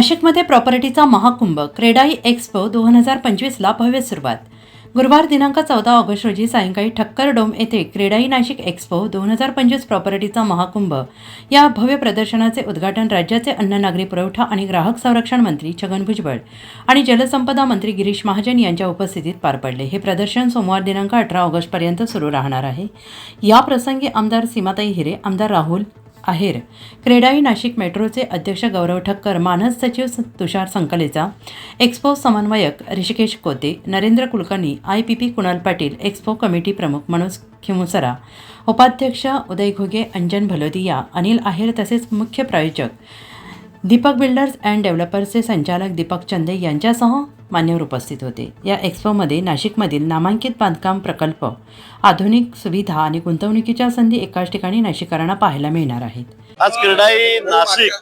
नाशिकमध्ये प्रॉपर्टीचा महाकुंभ क्रेडाई एक्स्पो दोन हजार पंचवीसला भव्य सुरुवात. गुरुवार दिनांक चौदा ऑगस्ट रोजी सायंकाळी ठक्कर डोम येथे क्रेडाई नाशिक एक्स्पो दोन हजार पंचवीस प्रॉपर्टीचा महाकुंभ या भव्य प्रदर्शनाचे उद्घाटन राज्याचे अन्न नागरी पुरवठा आणि ग्राहक संरक्षण मंत्री छगन भुजबळ आणि जलसंपदा मंत्री गिरीश महाजन यांच्या उपस्थितीत पार पडले. हे प्रदर्शन सोमवार दिनांक अठरा ऑगस्टपर्यंत सुरू राहणार आहे. या प्रसंगी आमदार सीमाताई हिरे आमदार राहुल आहेर. क्रेडाई नाशिक मेट्रोचे अध्यक्ष गौरव ठक्कर मानस सचिव तुषार संकलेचा एक्स्पो समन्वयक Rishikesh Kote Narendra Kulkarni I P P Kunal Patil expo committee प्रमुख मनोज खिमुसरा उपाध्यक्ष उदय घुगे अंजन भलोदिया अनिल आहेर तसेच मुख्य प्रायोजक दीपक बिल्डर्स अँड डेव्हलपर्सचे संचालक दीपक चंदे यांच्यासह मान्यवर उपस्थित होते. या एक्स्पोमध्ये नाशिकमधील नामांकित बांधकाम प्रकल्प आधुनिक सुविधा आणि गुंतवणुकीच्या संधी एकाच ठिकाणी नाशिकरांना पाहायला मिळणार आहेत. आज क्रीडाई नाशिक.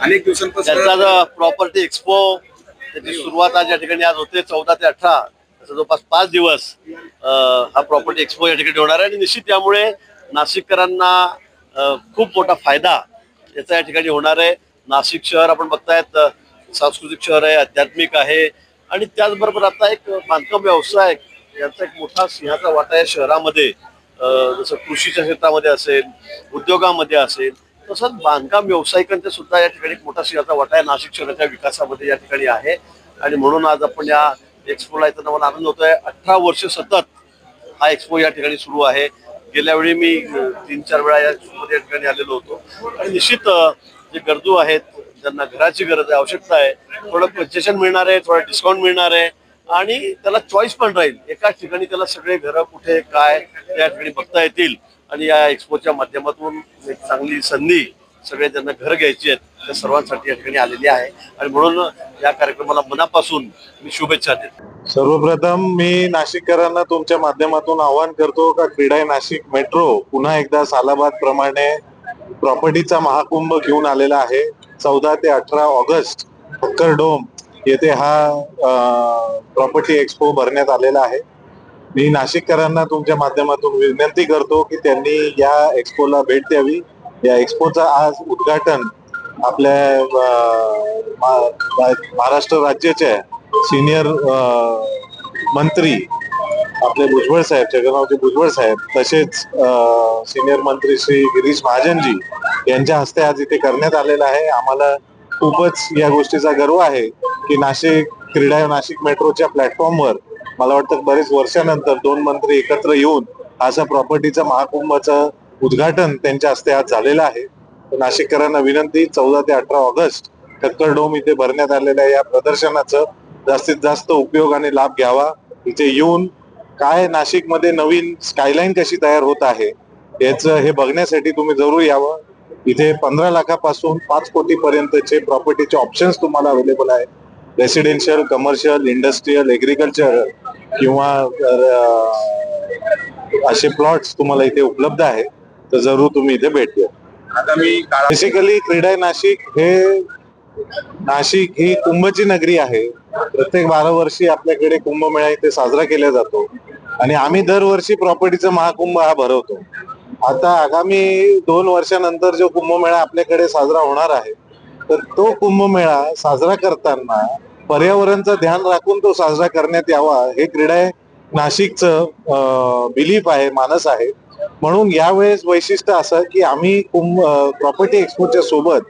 अनेक दिवसांपासून त्याचा प्रॉपर्टी एक्सपो त्याची सुरुवात आज या ठिकाणी आज होते चौदा ते अठरा. असं जवळपास पाच दिवस अं, हा प्रॉपर्टी एक्सपो या ठिकाणी होणार आहे. आणि निश्चित त्यामुळे नाशिककरांना अं, खूप मोठा फायदा याचा या ठिकाणी होणार आहे. नाशिक शहर आपण बघतायत सांस्कृतिक शहर आहे आध्यात्मिक आहे. आणि त्याचबरोबर आता एक बांधकाम व्यवसाय याचा एक मोठा सिंहाचा वाटा आहे शहरामध्ये जसं कृषीच्या क्षेत्रामध्ये असेल उद्योगामध्ये असेल तसंच बांधकाम व्यावसायिकांचा सुद्धा या ठिकाणी एक मोठा सिंहाचा वाटा आहे नाशिक शहराच्या विकासामध्ये या ठिकाणी आहे. आणि म्हणून आज आपण या एक्सपोला येताना मला आनंद होतोय. अठरा वर्ष सतत हा एक्सपो या ठिकाणी सुरू आहे. गेल्या वेळी मी तीन चार वेळा या एक्सपोमध्ये या ठिकाणी आलेलो होतो. आणि निश्चित जे गरजू आहेत ज्यांना घराची गरज आहे आवश्यकता आहे थोडं कन्सेशन मिळणार आहे थोडं डिस्काउंट मिळणार आहे आणि त्याला चॉईस पण राहील. एकाच ठिकाणी त्याला सगळे घरं कुठे काय या ठिकाणी बघता येतील. आणि या एक्सपोच्या माध्यमातून एक चांगली संधी सगळे ज्यांना घर घ्यायची आहेत त्या सर्वांसाठी या ठिकाणी आलेली आहे. आणि म्हणून या कार्यक्रमाला मनापासून मी शुभेच्छा देतो. सर्वप्रथम मी नाशिककरांना तुमच्या माध्यमातून आवाहन करतो का क्रीडा नाशिक मेट्रो पुन्हा एकदा सालाबाद प्रमाणे प्रॉपर्टीचा महाकुंभ घेऊन आलेला आहे. चौदा ते अठरा ऑगस्ट ठक्कर डोम येथे हा प्रॉपर्टी एक्सपो भरण्यात आलेला आहे. मी नाशिककरांना तुमच्या माध्यमातून विनंती करतो की त्यांनी या एक्सपोला भेट द्यावी. या एक्सपोचा आज उद्घाटन आपल्या महाराष्ट्र राज्याच्या सिनियर मंत्री आपले भुजबळ साहेब जगन्नाथजी भुजबळ साहेब तसेच सिनियर मंत्री श्री गिरीश महाजनजी यांच्या हस्ते आज इथे करण्यात आलेलं आहे. आम्हाला खूपच या गोष्टीचा गर्व आहे की नाशिक क्रीडा नाशिक मेट्रोच्या प्लॅटफॉर्मवर मला वाटतं बरेच वर्षानंतर दोन मंत्री एकत्र येऊन असा प्रॉपर्टीचा महाकुंभाचं उद्घाटन त्यांच्या हस्ते आज झालेलं आहे. नाशिककरांना विनंती चौदा ते अठरा ऑगस्ट ठक्कर डोम इथे भरण्यात आलेल्या या प्रदर्शनाचं जास्तीत जास्त उपयोग आणि लाभ घ्यावा. इथे येऊन काय नाशिकमध्ये नवीन स्कायलाईन कशी तयार होत आहे याचं हे बघण्यासाठी तुम्ही जरूर यावं. इथे पंधरा लाखापासून पाच कोटी पर्यंतचे प्रॉपर्टीचे ऑप्शन्स तुम्हाला अवेलेबल आहे रेसिडेन्शियल कमर्शियल इंडस्ट्रीयल एग्रीकल्चर किंवा असे प्लॉट्स तुम्हाला इथे उपलब्ध आहेत. तर जरूर तुम्ही इथे भेट द्या. आगामी काळात बेसिकली क्रीडा नाशिक हे नाशिक ही कुंभची नगरी आहे. प्रत्येक बारा वर्षी आपल्याकडे कुंभमेळा इथे साजरा केला जातो. आणि आम्ही दरवर्षी प्रॉपर्टीचा महाकुंभ हा भरवतो. आता आगामी दोन वर्षानंतर जो कुंभमेळा आपल्याकडे साजरा होणार आहे तर तो कुंभमेळा साजरा करताना पर्यावरणचं ध्यान राखून तो साजरा करण्यात यावा हे क्रीडा नाशिकचं बिलीफ आहे मानस आहे. म्हणून यावेळेस वैशिष्ट्य असं की आम्ही कुंभ प्रॉपर्टी एक्सपोच्या सोबत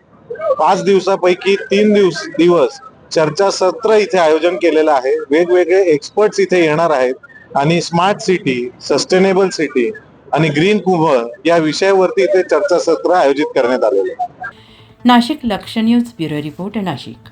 पाच दिवसापैकी तीन दिवस दिवस चर्चासत्र इथे आयोजन केलेलं आहे. वेगवेगळे एक्सपर्ट्स इथे येणार आहेत आणि स्मार्ट सिटी सस्टेनेबल सिटी आणि ग्रीन कुंभ या विषयावरती इथे चर्चासत्र आयोजित करण्यात आलेलं आहे. नाशिक लक्ष न्यूज ब्युरो रिपोर्ट नाशिक.